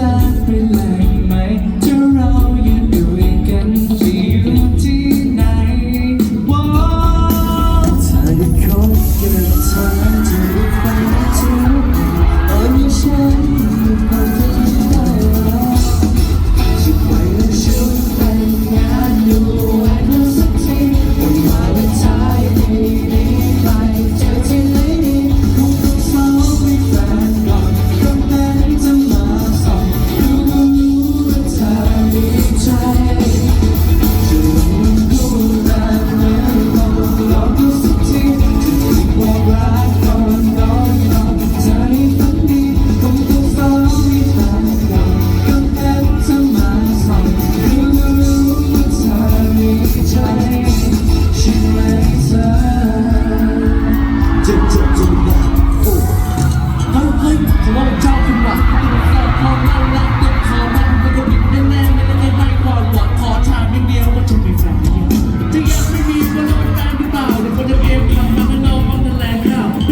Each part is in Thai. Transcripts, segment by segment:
จากไปแหล่ง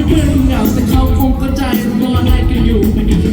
เพื่องเหงาแต่เขาคงเข้าใจว่าได้กันอยู่ไม่มี